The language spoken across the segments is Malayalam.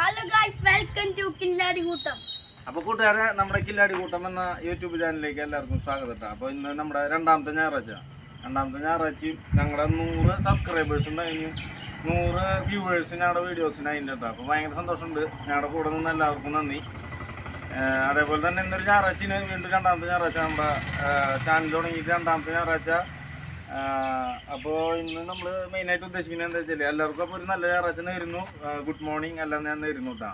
Hello guys welcome to Killadi Koottam അപ്പോൾ കൂട്ടുകാരെ നമ്മുടെ കില്ലാടി കൂട്ടം എന്ന യൂട്യൂബ് ചാനലിലേക്ക് എല്ലാവർക്കും സ്വാഗതം. അപ്പോൾ ഇന്ന് നമ്മുടെ രണ്ടാമത്തെ ഞായറാഴ്ച. രണ്ടാമത്തെ ഞായറാഴ്ചയും ഞങ്ങളുടെ നൂറ് സബ്സ്ക്രൈബേഴ്സ് ഉണ്ടായിരുന്നു. നൂറ് വ്യൂവേഴ്സ് ഞങ്ങളുടെ വീഡിയോസിന് അതിന്റെ കേട്ടോ അപ്പോൾ ഭയങ്കര സന്തോഷമുണ്ട്. ഞങ്ങളുടെ കൂടെ നിന്ന് എല്ലാവർക്കും നന്ദി. അതേപോലെ തന്നെ ഇന്നൊരു ഞായറാഴ്ചയിൽ വീണ്ടും രണ്ടാമത്തെ ഞായറാഴ്ച നമ്മുടെ ചാനൽ തുടങ്ങിയിട്ട് രണ്ടാമത്തെ ഞായറാഴ്ച അപ്പോൾ ഇന്ന് നമ്മൾ മെയിനായിട്ട് ഉദ്ദേശിക്കുന്നത് എന്താ വെച്ചാൽ എല്ലാവർക്കും അപ്പോൾ ഒരു നല്ല ഞായറാഴ്ച നേരുന്നു ഗുഡ് മോർണിംഗ് എല്ലാം ഞാൻ നേരുന്നു കേട്ടോ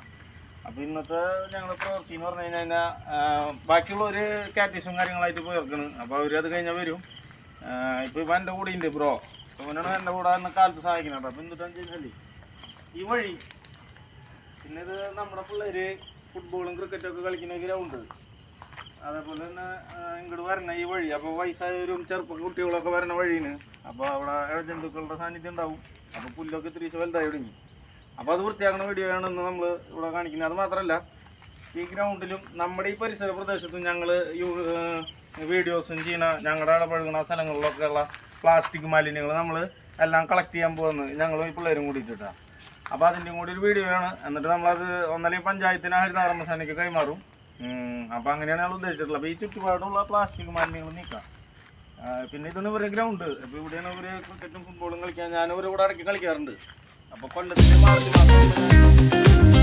അപ്പോൾ ഇന്നത്തെ ഞങ്ങൾ പ്രവൃത്തി എന്ന് പറഞ്ഞു കഴിഞ്ഞാൽ ബാക്കിയുള്ള ഒരു കാറ്റീസും കാര്യങ്ങളായിട്ട് പോയിറക്കണം അപ്പോൾ അവർ അത് കഴിഞ്ഞാൽ വരും. ഇപ്പോൾ ഇപ്പം എന്റെ കൂടെ ഉണ്ട് ബ്രോ. അവനാണ് എന്റെ കൂടെ അന്ന് കാലത്ത് സഹായിക്കണം അപ്പോൾ എന്നിട്ടാന്ന് വെച്ചാൽ ഈ വഴി. പിന്നെ ഇത് നമ്മുടെ പിള്ളേർ ഫുട്ബോളും ക്രിക്കറ്റും ഒക്കെ കളിക്കുന്ന ഗ്രൗണ്ട്. അതേപോലെ തന്നെ ഇങ്ങോട്ട് വരണ ഈ വഴി. അപ്പോൾ വയസ്സായവരും ചെറുപ്പ കുട്ടികളൊക്കെ വരണ വഴിയാണ്. അപ്പോൾ അവിടെ ജന്തുക്കളുടെ സാന്നിധ്യം ഉണ്ടാവും. അപ്പോൾ പുല്ലൊക്കെ ഇത്തിരി വലുതായി തുടങ്ങി അപ്പോൾ അത് വൃത്തിയാക്കുന്ന വീഡിയോ ആണ് ഇന്ന് നമ്മൾ ഇവിടെ കാണിക്കുന്നത്. അത് മാത്രമല്ല ഈ ഗ്രൗണ്ടിലും നമ്മുടെ ഈ പരിസര പ്രദേശത്തും ഞങ്ങൾ വീഡിയോസും ചെയ്യണ ഞങ്ങളുടെ ഇടപഴകുന്ന സ്ഥലങ്ങളിലൊക്കെ ഉള്ള പ്ലാസ്റ്റിക് മാലിന്യങ്ങൾ നമ്മൾ എല്ലാം കളക്ട് ചെയ്യാൻ പോകുന്നത് ഞങ്ങൾ ഈ പിള്ളേരും കൂടിയിട്ടാണ് അപ്പോൾ അതിന്റെയും കൂടി ഒരു വീഡിയോ ആണ്. എന്നിട്ട് നമ്മളത് ഒന്നല്ലെങ്കിൽ പഞ്ചായത്തിന് ഹരിതകർമ്മസേനയ്ക്ക് കൈമാറും. അപ്പോൾ അങ്ങനെയാണ് ഞങ്ങൾ ഉദ്ദേശിച്ചിട്ടുള്ളത്. അപ്പോൾ ഈ ചുറ്റുപാടുള്ള പ്ലാസ്റ്റിക് മാലിന്യങ്ങൾ നീക്കാം. പിന്നെ ഇതൊന്നും ഇവരെ ഗ്രൗണ്ട് അപ്പോൾ ഇവിടെയാണ് ഇവർ ക്രിക്കറ്റും ഫുട്ബോളും കളിക്കാൻ. ഞാൻ ഇവരെ കൂടെ ഇടയ്ക്ക് കളിക്കാറുണ്ട്. അപ്പോൾ കൊല്ലത്തിന്റെ മാർച്ച് മാസം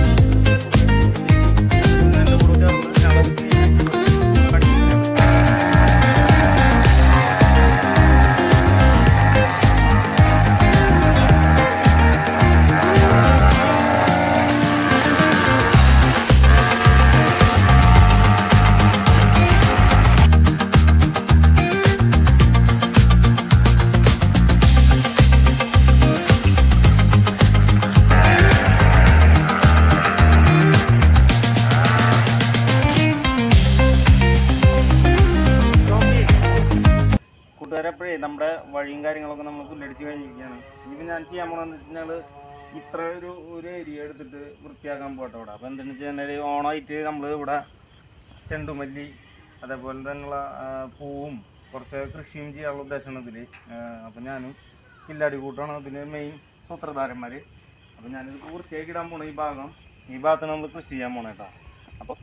ഇനിയിപ്പോൾ ഞാൻ ചെയ്യാൻ പോകണമെന്ന് വെച്ച് കഴിഞ്ഞാൽ ഇത്ര ഒരു ഒരു ഏരിയ എടുത്തിട്ട് വൃത്തിയാക്കാൻ പോട്ടെ ഇവിടെ അപ്പോൾ എന്തെന്ന് വെച്ച് കഴിഞ്ഞാൽ ഓണമായിട്ട് നമ്മൾ ഇവിടെ ചെണ്ടുമല്ലി അതേപോലെ തന്നെയുള്ള പൂവും കുറച്ച് കൃഷിയും ചെയ്യാനുള്ള ഉദ്ദേശമാണ് ഇതിൽ അപ്പോൾ ഞാനും കില്ലാടി കൂട്ടാണ് അതിന് മെയിൻ സൂത്രധാരന്മാർ അപ്പോൾ ഞാനിത് വൃത്തിയാക്കി ഇടാൻ പോണ ഈ ഭാഗം. ഈ ഭാഗത്ത് നമ്മൾ കൃഷി ചെയ്യാൻ പോണേ കേട്ടോ അപ്പോൾ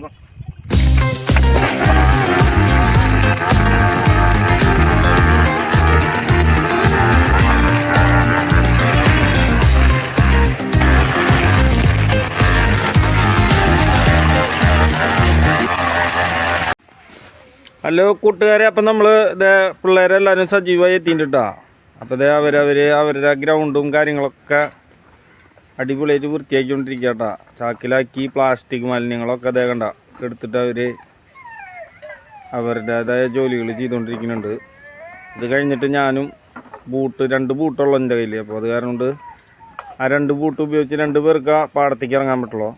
ഹലോ കൂട്ടുകാരെ അപ്പം നമ്മൾ ഇതേ പിള്ളേരെല്ലാവരും സജീവമായി എത്തിയിട്ടാ അപ്പോൾ ഇതേ അവരവർ അവരുടെ ഗ്രൗണ്ടും കാര്യങ്ങളൊക്കെ അടിപൊളിയായിട്ട് വൃത്തിയാക്കിക്കൊണ്ടിരിക്കുക കേട്ടാ ചാക്കിലാക്കി പ്ലാസ്റ്റിക് മാലിന്യങ്ങളൊക്കെ അതേ കണ്ട എടുത്തിട്ട് അവർ അവരുടേതായ ജോലികൾ ചെയ്തുകൊണ്ടിരിക്കുന്നുണ്ട്. ഇത് കഴിഞ്ഞിട്ട് ഞാനും ബൂട്ട് രണ്ട് ബൂട്ടുള്ള എന്റെ കയ്യിൽ അപ്പോൾ അത് കാരണം കൊണ്ട് ആ രണ്ട് ബൂട്ട് ഉപയോഗിച്ച് രണ്ട് പേർക്ക് പാടത്തേക്ക് ഇറങ്ങാൻ പറ്റുള്ളൂ.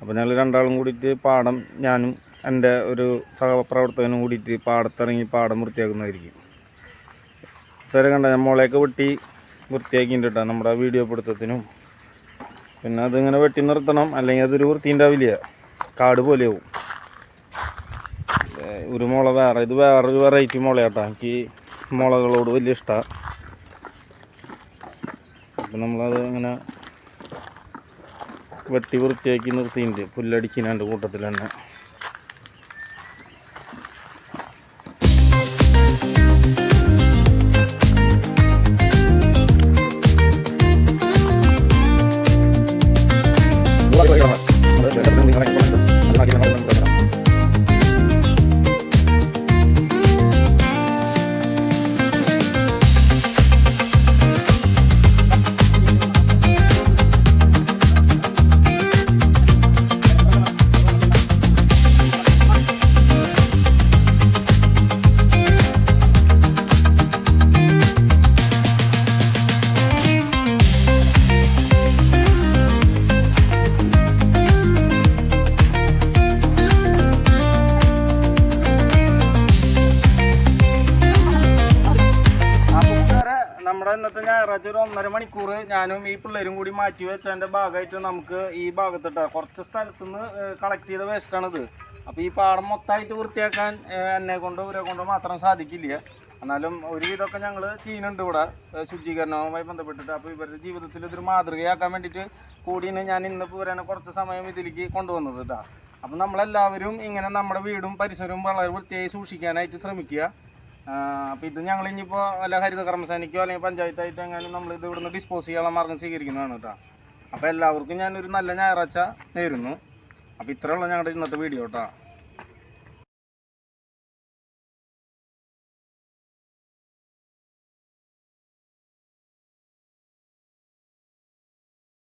അപ്പോൾ ഞങ്ങൾ രണ്ടാളും കൂടിയിട്ട് പാടം ഞാനും എന്റെ ഒരു സഹപ്രവർത്തകനും കൂടിയിട്ട് പാടത്തിറങ്ങി പാടം വൃത്തിയാക്കുന്നതായിരിക്കും. ഇതുവരെ കണ്ട ഞാൻ മുളയൊക്കെ വെട്ടി വൃത്തിയാക്കിയിട്ടുണ്ട് കേട്ടോ നമ്മുടെ വീഡിയോ പിടുത്തത്തിനും. പിന്നെ അതിങ്ങനെ വെട്ടി നിർത്തണം അല്ലെങ്കിൽ അതൊരു വൃത്തി ഉണ്ടാവില്ല. കാട് പോലെയാവും. ഒരു മുള വേറെ ഇത് വേറൊരു വെറൈറ്റി മുളയാട്ടോ. എനിക്ക് മുളകളോട് വലിയ ഇഷ്ടമാണ് അപ്പം നമ്മളത് ഇങ്ങനെ വെട്ടി വൃത്തിയാക്കി നിർത്തിയിട്ടുണ്ട്. പുല്ലടിക്കുന്നതിന്റെ കൂട്ടത്തിൽ തന്നെ നമ്മുടെ ഇന്നത്തെ ഞായറാഴ്ച ഒരു ഒന്നര മണിക്കൂർ ഞാനും ഈ പിള്ളേരും കൂടി മാറ്റി വെച്ചതിന്റെ ഭാഗമായിട്ട് നമുക്ക് ഈ ഭാഗത്തിട്ട് കുറച്ച് സ്ഥലത്തു നിന്ന് കളക്ട് ചെയ്ത വേസ്റ്റാണിത് അപ്പോൾ ഈ പാടം മൊത്തമായിട്ട് വൃത്തിയാക്കാൻ എന്നെ കൊണ്ടോ ഇവരെ കൊണ്ടോ മാത്രം സാധിക്കില്ല. എന്നാലും ഒരുവിധമൊക്കെ ഞങ്ങൾ ചെയ്യുന്നുണ്ട് ഇവിടെ ശുചീകരണവുമായി ബന്ധപ്പെട്ടിട്ട്. അപ്പോൾ ഇവരുടെ ജീവിതത്തിൽ ഇതൊരു മാതൃകയാക്കാൻ വേണ്ടിയിട്ട് കൂടിയാണ് ഞാൻ ഇന്ന് ഇവരെ കുറച്ച് സമയം ഇതിലേക്ക് കൊണ്ടുവന്നത് കേട്ടോ അപ്പം നമ്മളെല്ലാവരും ഇങ്ങനെ നമ്മുടെ വീടും പരിസരവും വളരെ വൃത്തിയായി സൂക്ഷിക്കാനായിട്ട് ശ്രമിക്കുക. അപ്പോൾ ഇത് ഞങ്ങൾ ഇനിയിപ്പോൾ വല്ല ഹരിത കർമ്മസേനയ്ക്കോ അല്ലെങ്കിൽ പഞ്ചായത്തായിട്ട് എങ്ങാനും നമ്മൾ ഇത് ഇവിടുന്ന് ഡിസ്പോസ് ചെയ്യാനുള്ള മാർഗം സ്വീകരിക്കുന്നതാണ് കേട്ടോ അപ്പോൾ എല്ലാവർക്കും ഞാനൊരു നല്ല ഞായറാഴ്ച നേരുന്നു. അപ്പോൾ ഇത്രയുള്ള ഞങ്ങളുടെ ഇന്നത്തെ വീഡിയോ കേട്ടോ